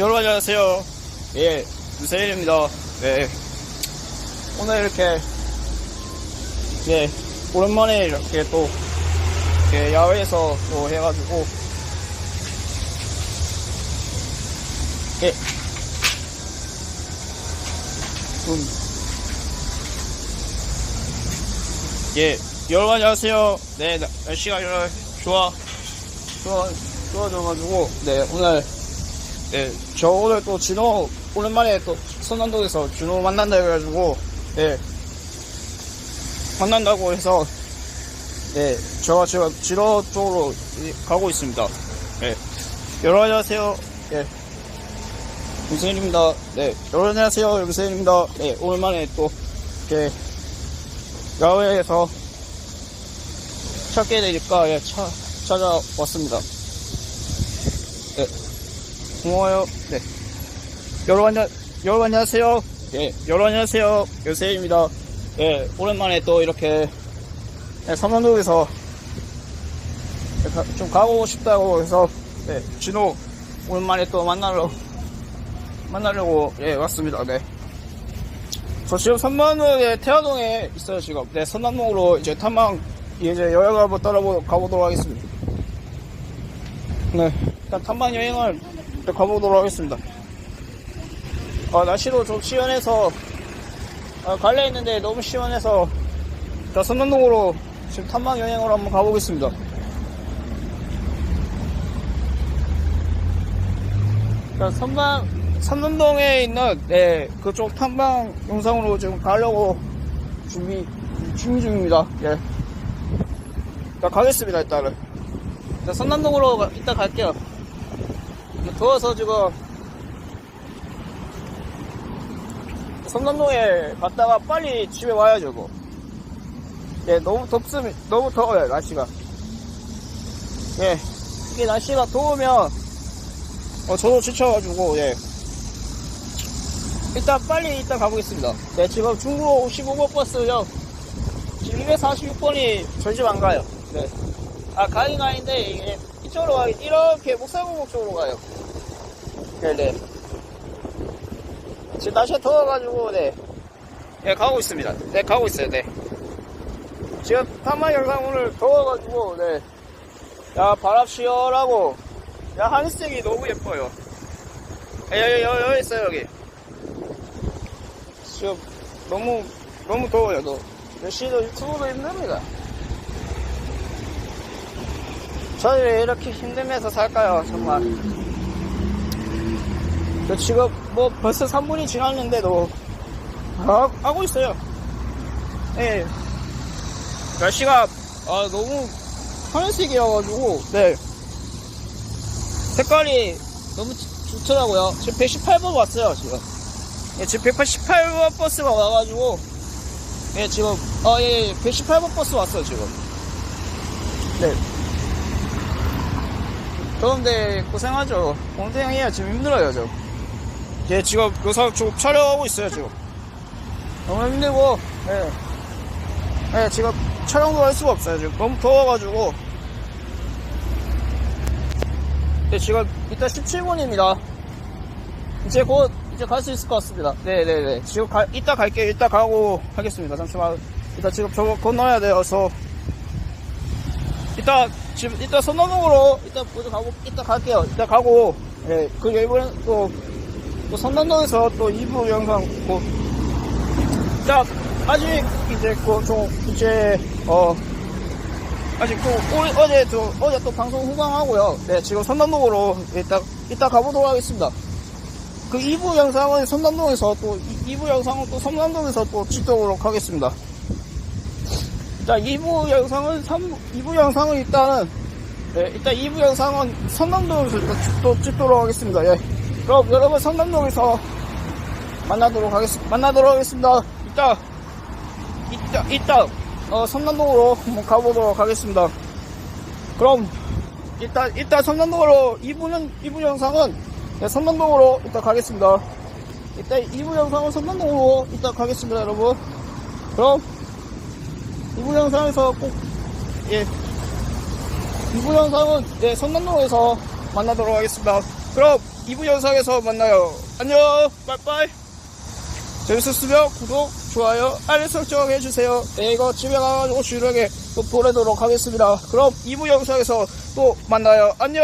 여러분 안녕하세요. 예, 유세일입니다. 네. 오늘 이렇게, 예, 오랜만에 이렇게 또, 예, 야외에서 또 해가지고, 예, 좀, 예, 여러분 안녕하세요. 네, 나- 날씨가 이렇게 좋아, 좋아, 좋아져가지고, 네, 오늘, 네, 저 오늘 또 준호, 오랜만에 또 선남동에서 준호 만난다 해가지고, 네, 만난다고 해서, 네, 제가 지금 진호 쪽으로 이- 가고 있습니다. 네, 여러분 안녕하세요. 네, 윤세인입니다. 네, 여러분 안녕하세요. 윤세인입니다. 네, 오랜만에 또, 이렇게, 야외에서 찾게 되니까, 예, 차, 찾아왔습니다. 네. 고마워요. 네. 여러분, 안녕, 여러분 안녕하세요. 예, 여러분 안녕하세요. 요세입니다. 예, 오랜만에 또 이렇게, 예, 삼성동에서 좀 가고 싶다고 해서, 네, 진호, 오랜만에 또 만나러, 만나려고, 예, 왔습니다. 네. 저 지금 선만동에 태화동에 있어요, 지금. 네, 선남동으로 이제 탐방, 이제 여행을 한번 따라보, 가보도록 하겠습니다. 네, 일단 탐방 여행을 일단 가보도록 하겠습니다. 아, 날씨도 좀 시원해서, 아, 갈래 했는데 너무 시원해서, 일단 선남동으로 지금 탐방 여행을 한번 가보겠습니다. 일단 선방, 선남동에 있는, 네, 그쪽 탐방 영상으로 지금 가려고 준비, 준비 중입니다. 예. 일단 가겠습니다, 일단은. 일단 선남동으로 가- 이따 갈게요. 더워서 지금 선남동에 갔다가 빨리 집에 와야죠, 뭐. 예, 너무 덥습니다. 너무 더워요, 날씨가. 예, 이게 날씨가 더우면, 어, 저도 지쳐가지고, 예. 일단 빨리 이따 가보겠습니다. 네, 지금 중구 55번 버스요. 지금 246번이 저희 집안 가요. 네. 아, 가긴 가는데, 이게, 이쪽으로 가긴, 이렇게 목사공목 쪽으로 가요. 네네. 지금 날씨가 더워가지고, 네. 네, 가고 있습니다. 네, 가고 있어요, 네. 지금 탐방 영상 오늘 더워가지고, 네. 야, 바람 시원하고, 야, 하늘색이 너무 예뻐요. 야, 여기, 여기, 여기 있어요, 여기. 지금 너무, 너무 더워요, 너. 몇 시도 유튜브도 힘듭니다. 저희 왜 이렇게 힘들면서 살까요, 정말. 저 지금 뭐 벌써 3분이 지났는데도 하, 하고 있어요. 예. 날씨가 아, 너무 하늘색이어가지고 네 색깔이 너무 좋- 좋더라고요. 지금 118번 왔어요 지금. 예, 지금 188번 버스가 와가지고 예 지금 어 예 예, 118번 버스 왔어요 지금. 네. 더운데 고생하죠. 공대행이야 지금 힘들어요 저. 예, 지금 요사 좀 촬영하고 있어요, 지금. 너무 힘들고, 예. 예, 지금 촬영도 할 수가 없어요, 지금. 너무 더워가지고. 네, 지금 이따 17분입니다. 이제 곧, 이제 갈 수 있을 것 같습니다. 네네네. 지금 가, 이따 갈게요. 이따 가고 하겠습니다. 잠시만. 이따 지금 저거 건너야 돼서. 이따, 지금, 이따 선남동으로, 이따 먼저 가고, 이따 갈게요. 이따 가고, 예, 그 이번엔 또, 또 선남동에서 또 2부 영상 뭐 자, 아직 이제 그좀 이제 어 아직 또 오늘 어제 또 어제 또 방송 후방하고요. 네, 지금 선남동으로 이따 이따 가보도록 하겠습니다. 그 2부 영상은 선남동에서 또 2부 영상은 또 선남동에서 또 찍도록 하겠습니다. 자, 2부 영상은 3, 2부 영상은 일단은 네, 일단 2부 영상은 선남동에서 또, 찍도록 하겠습니다. 예. 그럼 여러분 선남동에서 만나도록 하겠습니다. 만나도록 하겠습니다. 이따, 이따, 이따, 어, 선남동으로 한번 가보도록 하겠습니다. 그럼, 이따, 이따 선남동으로 2부는, 2부 영상은 네, 선남동으로 이따 가겠습니다. 이따 2부 영상은 선남동으로 이따 가겠습니다, 여러분. 그럼, 2부 영상에서 꼭, 예, 이부 영상은 네, 선남동에서 만나도록 하겠습니다. 그럼 2부 영상에서 만나요. 안녕. 빠이빠이. 재밌었으면 구독, 좋아요, 알림 설정 해주세요. 네, 이거 집에 가가지고 주일하게 또 보내도록 하겠습니다. 그럼 2부 영상에서 또 만나요. 안녕.